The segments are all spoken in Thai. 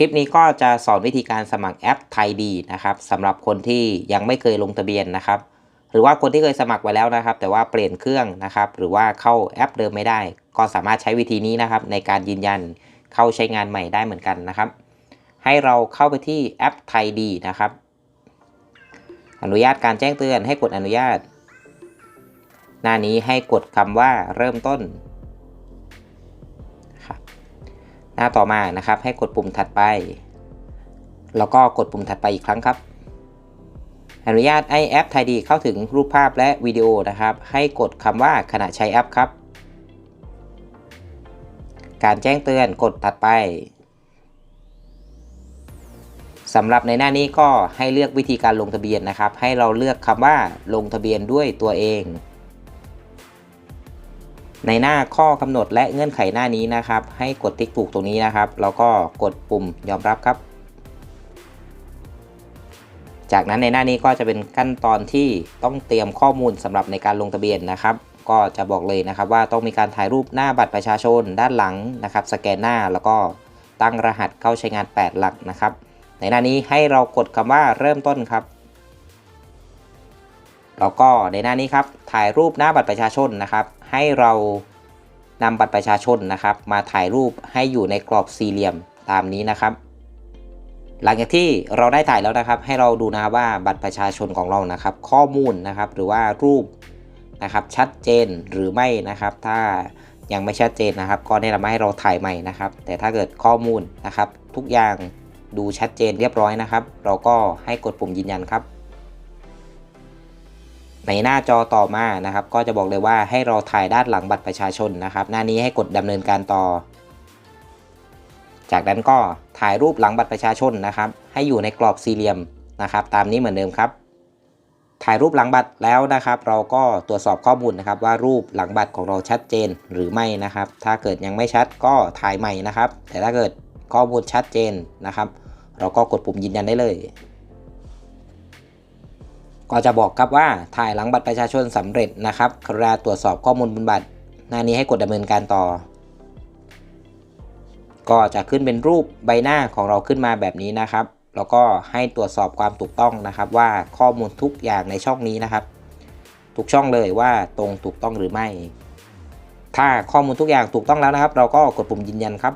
ลิปนี้ก็จะสอนวิธีการสมัครแอปไทยดีนะครับสำหรับคนที่ยังไม่เคยลงทะเบียนนะครับ หรือว่าคนที่เคยสมัครไว้แล้วนะครับ แต่ว่าเปลี่ยนเครื่องนะครับ หรือว่าเข้าแอปเดิมไม่ได้ ก็สามารถใช้วิธีนี้นะครับ ในการยืนยันเข้าใช้งานใหม่ได้เหมือนกันนะครับ ให้เราเข้าไปที่แอปไทยดีนะครับ อนุญาตการแจ้งเตือนให้กดอนุญาต หน้านี้ให้กดคำว่าเริ่มต้น น้าต่อมานะครับ ให้กดปุ่มถัดไป แล้วก็กดปุ่มถัดไปอีกครั้งครับ อนุญาตให้แอปไทยดีเข้าถึงรูปภาพและวิดีโอนะครับ ให้กดคำว่าขณะใช้แอปครับ การแจ้งเตือนกดถัดไปสำหรับในหน้านี้ก็ให้เลือกวิธีการลงทะเบียนนะครับ ให้เราเลือกคำว่าลงทะเบียนด้วยตัวเอง ในหน้าข้อกำหนดและเงื่อนไขหน้านี้นะครับ ให้กดติ๊กถูกตรงนี้นะครับ แล้วก็กดปุ่มยอมรับครับ จากนั้นในหน้านี้ก็จะเป็นขั้นตอนที่ต้องเตรียมข้อมูลสำหรับในการลงทะเบียนนะครับ ก็จะบอกเลยนะครับว่าต้องมีการถ่ายรูปหน้าบัตรประชาชนด้านหลังนะครับ สแกนหน้าแล้วก็ตั้งรหัสเข้าใช้งาน 8 หลักนะครับ ในหน้านี้ให้เรากดคำว่าเริ่มต้นครับแล้วก็ในหน้านี้ครับถ่ายรูปหน้าบัตรประชาชนนะครับ ให้เรานำบัตรประชาชนนะครับ มาถ่ายรูปให้อยู่ในกรอบสี่เหลี่ยมตามนี้นะครับ หลังจากที่เราได้ถ่ายแล้วนะครับ ให้เราดูนะครับว่าบัตรประชาชนของเรานะครับ ข้อมูลนะครับหรือว่ารูปนะครับ ชัดเจนหรือไม่นะครับ ถ้ายังไม่ชัดเจนนะครับ ก็แนะนำให้เราถ่ายใหม่นะครับ แต่ถ้าเกิดข้อมูลนะครับ ทุกอย่างดูชัดเจนเรียบร้อยนะครับ เราก็ให้กดปุ่มยืนยันครับ ในหน้าจอต่อมานะครับ ก็จะบอกเลยว่าให้เราถ่ายด้านหลังบัตรประชาชนนะครับ หน้านี้ให้กดดำเนินการต่อ จากนั้นก็ถ่ายรูปหลังบัตรประชาชนนะครับ ให้อยู่ในกรอบสี่เหลี่ยมนะครับ ตามนี้เหมือนเดิมครับ ถ่ายรูปหลังบัตรแล้วนะครับ เราก็ตรวจสอบข้อมูลนะครับ ว่ารูปหลังบัตรของเราชัดเจนหรือไม่นะครับ ถ้าเกิดยังไม่ชัดก็ถ่ายใหม่นะครับ แต่ถ้าเกิดข้อมูลชัดเจนนะครับ เราก็กดปุ่มยืนยันได้เลย ก็จะบอกครับว่าถ่ายหลังบัตรประชาชนสำเร็จนะครับกราตรวจสอบข้อมูลบนบัตร หน้านี้ให้กดดำเนินการต่อ ก็จะขึ้นเป็นรูปใบหน้าของเราขึ้นมาแบบนี้นะครับ แล้วก็ให้ตรวจสอบความถูกต้องนะครับ ว่าข้อมูลทุกอย่างในช่องนี้นะครับทุกช่องเลยว่าตรงถูกต้องหรือไม่ ถ้าข้อมูลทุกอย่างถูกต้องแล้วนะครับ เราก็กดปุ่มยืนยันครับ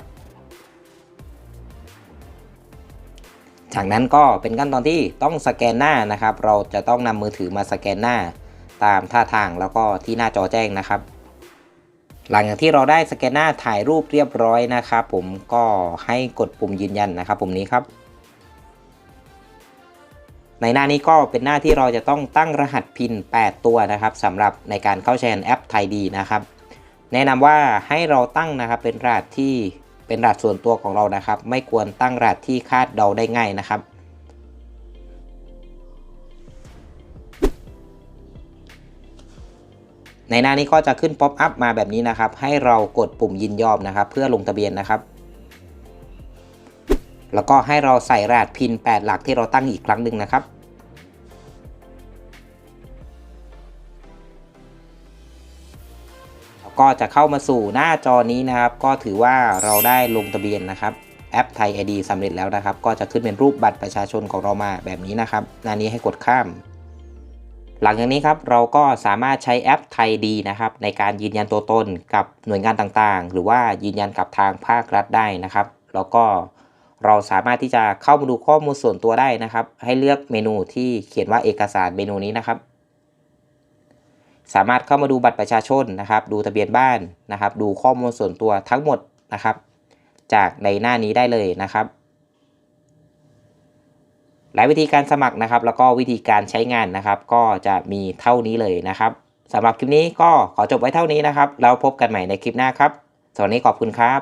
จากนั้นก็เป็นขั้นตอนที่ต้องสแกนหน้านะครับ เราจะต้องนำมือถือมาสแกนหน้าตามท่าทางแล้วก็ที่หน้าจอแจ้งนะครับ หลังจากที่เราได้สแกนหน้าถ่ายรูปเรียบร้อยนะครับผมก็ให้กดปุ่มยืนยันนะครับปุ่มนี้ครับ ในหน้านี้ก็เป็นหน้าที่เราจะต้องตั้งรหัสพิน 8 ตัวนะครับสำหรับในการเข้าใช้แอปไทยดีนะครับ แนะนำว่าให้เราตั้งนะครับเป็นรหัสที่ เป็นรหัสส่วนตัวของเรานะครับ ไม่ควรตั้งรหัสที่คาดเดาได้ง่ายนะครับ ในหน้านี้ก็จะขึ้นป๊อปอัพมาแบบนี้นะครับ ให้เรากดปุ่มยินยอมนะครับ เพื่อลงทะเบียนนะครับ แล้วก็ให้เราใส่รหัสพิน 8 หลักที่เราตั้งอีกครั้งหนึ่งนะครับ ก็จะเข้ามาสู่หน้าจอนี้นะครับ ก็ถือว่าเราได้ลงทะเบียนนะครับแอปไทย ID สำเร็จแล้วนะครับ ก็จะขึ้นเป็นรูปบัตรประชาชนของเรามาแบบนี้นะครับ หน้านี้ให้กดข้าม หลังจากนี้ครับเราก็สามารถใช้แอปไทยดีนะครับ ในการยืนยันตัวตนกับหน่วยงานต่างๆ หรือว่ายืนยันกับทางภาครัฐได้นะครับ แล้วก็เราสามารถที่จะเข้ามาดูข้อมูลส่วนตัวได้นะครับ ให้เลือกเมนูที่เขียนว่าเอกสารเมนูนี้นะครับ สามารถเข้ามาดูบัตรประชาชนนะครับ ดูทะเบียนบ้านนะครับ ดูข้อมูลส่วนตัวทั้งหมดนะครับ จากในหน้านี้ได้เลยนะครับและวิธีการสมัครนะครับ แล้วก็วิธีการใช้งานนะครับ ก็จะมีเท่านี้เลยนะครับสำหรับคลิปนี้ก็ขอจบไว้เท่านี้นะครับแล้วพบกันใหม่ในคลิปหน้าครับสวัสดีขอบคุณครับ